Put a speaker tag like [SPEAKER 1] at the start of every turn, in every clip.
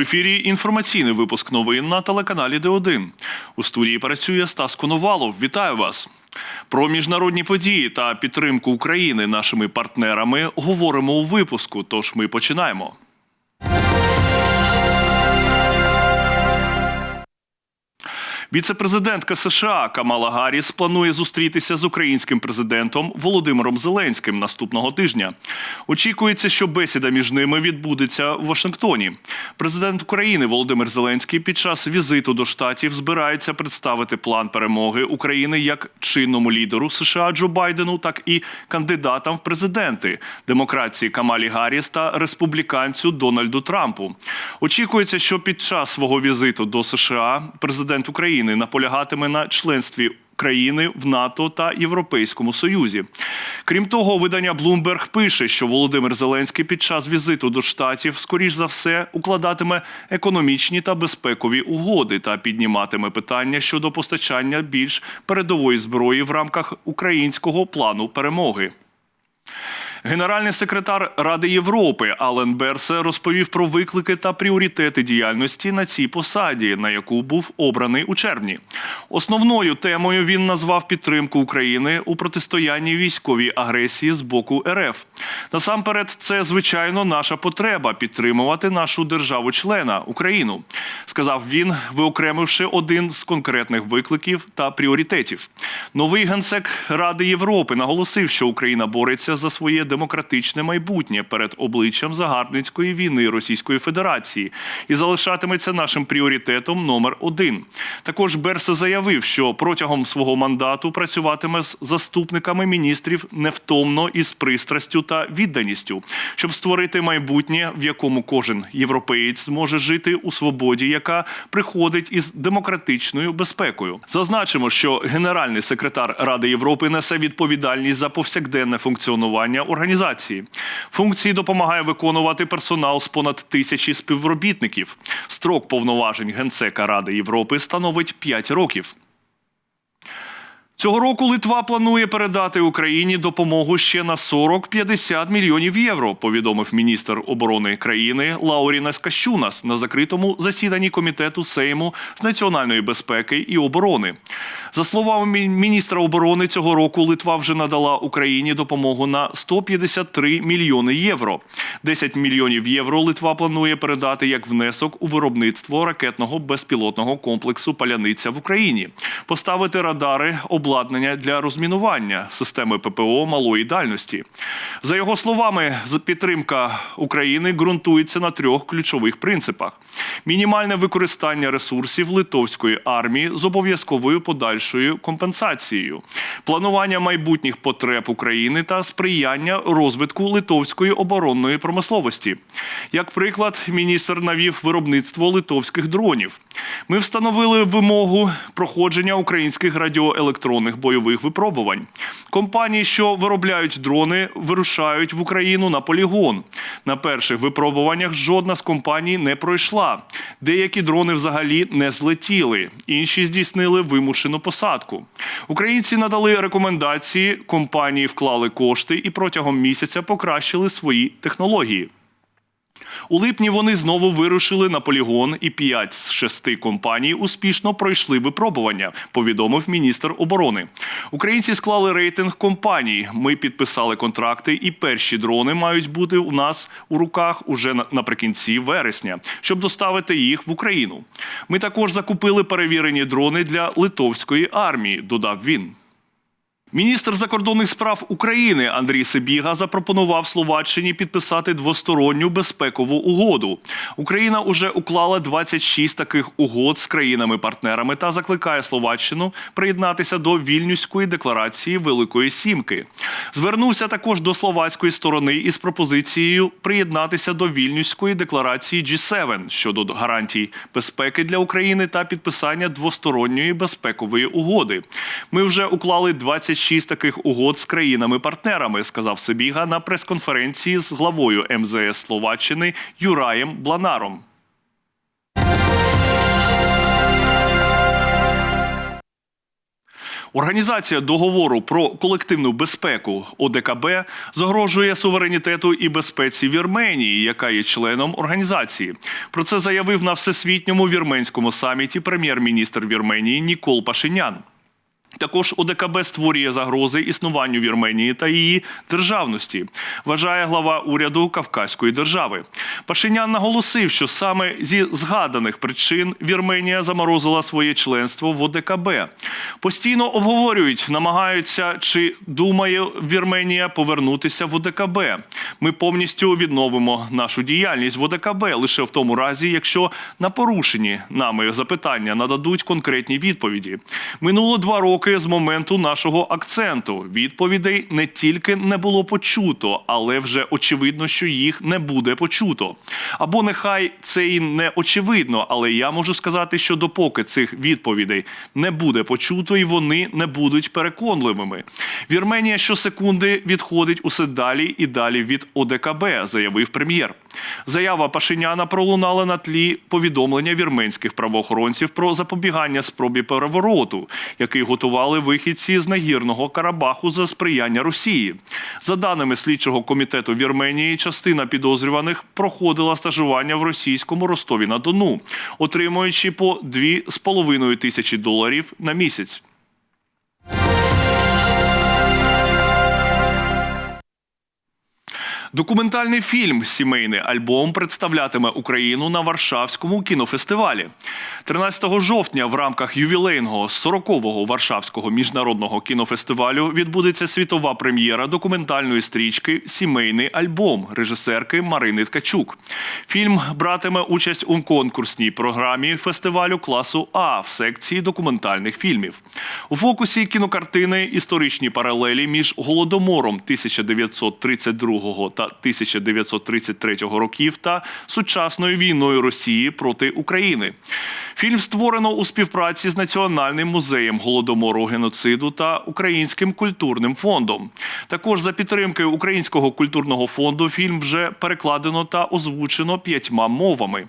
[SPEAKER 1] ефірі інформаційний випуск новин на телеканалі Д1. У студії працює Стас Коновалов. Вітаю вас. Про міжнародні події та підтримку України нашими партнерами говоримо у випуску. Тож ми починаємо. Віце-президентка США Камала Гарріс планує зустрітися з українським президентом Володимиром Зеленським наступного тижня. Очікується, що бесіда між ними відбудеться в Вашингтоні. Президент України Володимир Зеленський під час візиту до штатів збирається представити план перемоги України як чинному лідеру США Джо Байдену, так і кандидатам в президенти демократії Камалі Гарріс та республіканцю Дональду Трампу. Очікується, що під час свого візиту до США президент України наполягатиме на членстві. країни в НАТО та Європейському Союзі. Крім того, видання Bloomberg пише, що Володимир Зеленський під час візиту до штатів, скоріш за все, укладатиме економічні та безпекові угоди та підніматиме питання щодо постачання більш передової зброї в рамках українського плану перемоги. Генеральний секретар Ради Європи Ален Берсе розповів про виклики та пріоритети діяльності на цій посаді, на яку був обраний у червні. Основною темою він назвав підтримку України у протистоянні військовій агресії з боку РФ. Насамперед, це звичайно наша потреба підтримувати нашу державу-члена Україну, сказав він, виокремивши один з конкретних викликів та пріоритетів. Новий генсек Ради Європи наголосив, що Україна бореться за своє демократичне майбутнє перед обличчям загарбницької війни Російської Федерації і залишатиметься нашим пріоритетом номер один. Також Берсе заявив, що протягом свого мандату працюватиме з заступниками міністрів невтомно і з пристрастю та відданістю, щоб створити майбутнє, в якому кожен європеєць зможе жити у свободі, яка приходить із демократичною безпекою. Зазначимо, що генеральний секретар Ради Європи несе відповідальність за повсякденне функціонування організації. Функції допомагає виконувати персонал з понад тисячі співробітників. Строк повноважень генсека Ради Європи становить 5 років. Цього року Литва планує передати Україні допомогу ще на 40-50 мільйонів євро. Повідомив міністр оборони країни Лаурінас Кащунас на закритому засіданні комітету Сейму з національної безпеки і оборони. За словами міністра оборони, цього року Литва вже надала Україні допомогу на 153 мільйони євро. 10 мільйонів євро Литва планує передати як внесок у виробництво ракетного безпілотного комплексу Паляниця в Україні, поставити радари обладнання для розмінування системи ППО малої дальності. За його словами, підтримка України ґрунтується на трьох ключових принципах: мінімальне використання ресурсів литовської армії з обов'язковою подальшою компенсацією, планування майбутніх потреб України та сприяння розвитку литовської оборонної промисловості. Як приклад, міністр навів виробництво литовських дронів. Ми встановили вимогу проходження українських радіоелектронних бойових випробувань. Компанії, що виробляють дрони, вирушають в Україну на полігон. На перших випробуваннях жодна з компаній не пройшла. Деякі дрони взагалі не злетіли, інші здійснили вимушену посадку. Українці надали рекомендації, компанії вклали кошти і протягом місяця покращили свої технології. У липні вони знову вирушили на полігон, і п'ять з шести компаній успішно пройшли випробування. Повідомив міністр оборони. Українці склали рейтинг компаній. Ми підписали контракти, і перші дрони мають бути у нас у руках уже наприкінці вересня, щоб доставити їх в Україну. Ми також закупили перевірені дрони для литовської армії. Додав він. Міністр закордонних справ України Андрій Сибіга запропонував Словаччині підписати двосторонню безпекову угоду. Україна уже уклала 26 таких угод з країнами-партнерами та закликає Словаччину приєднатися до вільнюської декларації Великої Сімки. Звернувся також до словацької сторони із пропозицією приєднатися до вільнюської декларації G7 щодо гарантій безпеки для України та підписання двосторонньої безпекової угоди. Ми вже уклали 26 26 таких угод з країнами-партнерами, сказав Сибіга на прес-конференції з главою МЗС Словаччини Юраєм Бланаром. Організація договору про колективну безпеку ОДКБ загрожує суверенітету і безпеці Вірменії, яка є членом організації. Про це заявив на всесвітньому вірменському саміті прем'єр-міністр Вірменії Нікол Пашинян. Також ОДКБ створює загрози існуванню Вірменії та її державності, вважає глава уряду Кавказької держави. Пашинян наголосив, що саме зі згаданих причин Вірменія заморозила своє членство в ОДКБ. Постійно обговорюють, намагаються чи думає Вірменія повернутися в ОДКБ. Ми повністю відновимо нашу діяльність в ОДКБ лише в тому разі, якщо на порушені нами запитання нададуть конкретні відповіді. Минуло два роки з моменту нашого акценту. Відповідей не тільки не було почуто, але вже очевидно, що їх не буде почуто. Або нехай це і не очевидно, але я можу сказати, що допоки цих відповідей не буде почуто, і вони не будуть переконливими. Вірменія щосекунди відходить усе далі і далі від ОДКБ, заявив прем'єр. Заява Пашиняна пролунала на тлі повідомлення вірменських правоохоронців про запобігання спробі перевороту, який готували вихідці з нагірного Карабаху за сприяння Росії. За даними слідчого комітету Вірменії, частина підозрюваних проходила стажування в російському Ростові на Дону, отримуючи по 2,5 тисячі доларів на місяць. Документальний фільм Сімейний альбом представлятиме Україну на Варшавському кінофестивалі. 13 жовтня в рамках ювілейного 40-го Варшавського міжнародного кінофестивалю відбудеться світова прем'єра документальної стрічки Сімейний альбом режисерки Марини Ткачук. Фільм братиме участь у конкурсній програмі фестивалю класу А в секції документальних фільмів. У фокусі кінокартини історичні паралелі між голодомором 1932 та 1933 років та сучасною війною Росії проти України. Фільм створено у співпраці з Національним музеєм голодомору геноциду та Українським культурним фондом. Також за підтримки Українського культурного фонду фільм вже перекладено та озвучено п'ятьма мовами.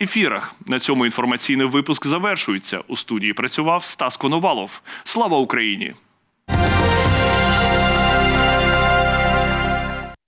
[SPEAKER 1] ефірах. На цьому інформаційний випуск завершується. У студії працював Стас Коновалов. Слава Україні!